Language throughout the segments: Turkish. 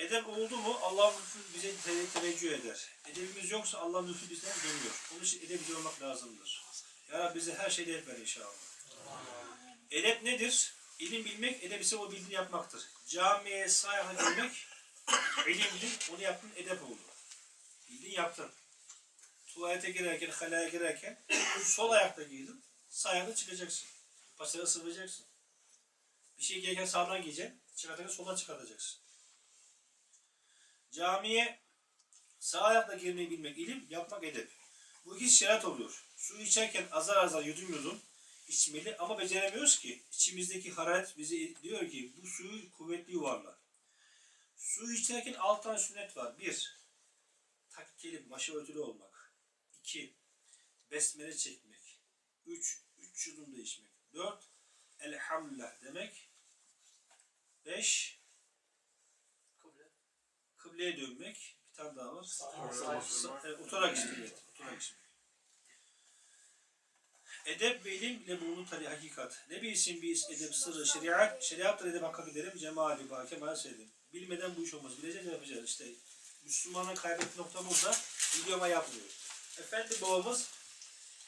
Edep oldu mu Allah lütfu bize te- teveccüh eder. Edebimiz yoksa Allah lütfu bizden dönüyor. Onun için edepli olmak lazımdır. Ya Rabbi bize her şeyde edep ver inşallah. Edep nedir? İlim bilmek, edep ise o bildiğini yapmaktır. Camiye sayaha girmek ilimdir. Onu yaptın, edep oldu. Bildin yaptın. Tuvalete girerken, halaya girerken sol ayakta giydin. Sağ ayakta çıkacaksın. Paçayı ısıracaksın. Bir şey giyerken sağdan giyeceksin. Çıkarken soldan çıkartacaksın. Camiye sağ ayakla girmeyi bilmek ilim, yapmak edep. Bu ikisi şeriat oluyor. Su içerken azar azar yudum yudum içmeli ama beceremiyoruz ki. İçimizdeki hararet bize diyor ki bu suyu kuvvetli yuvarla. Su içerken altı tane sünnet var. Bir, takkelim, başı olmak. İki, besmele çekmek. Üç, üç yudum da içmek. Dört, elhamdülillah demek. Beş, kıbleye dönmek. Bir tane daha var. Oturarak. Evet, oturarak içmek. Edep ve ilim ile bulunur tali hakikat. Ne bilsin biz edep sırrı şeriat, şeriatla edep hakkak ederim, cemali ba kemal seyredim. Bilmeden bu iş olmaz. Bileceğiz yapacağız işte. Müslümanın kaybettiği nokta burada. Videoma yapmıyor. Efendi babamız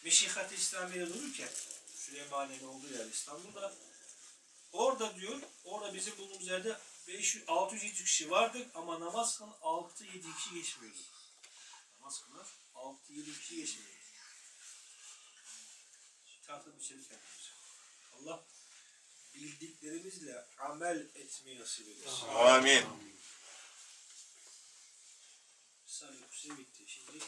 Meşihat-i İslamiye'de dururken Süleymaniye'nin olduğu yer İstanbul'da orada diyor, orada bizim bulunduğumuz yerde 500, 600 700 kişi vardık ama namaz kılan 6-7 kişi geçmiyordu. Namaz kılan 6-7 kişi geçmiyordu. Tahta bir yapıyoruz. Allah bildiklerimizle amel etmeyi nasip eylesin. Amin. Risale-i Kutsi'ye bitti. Şimdi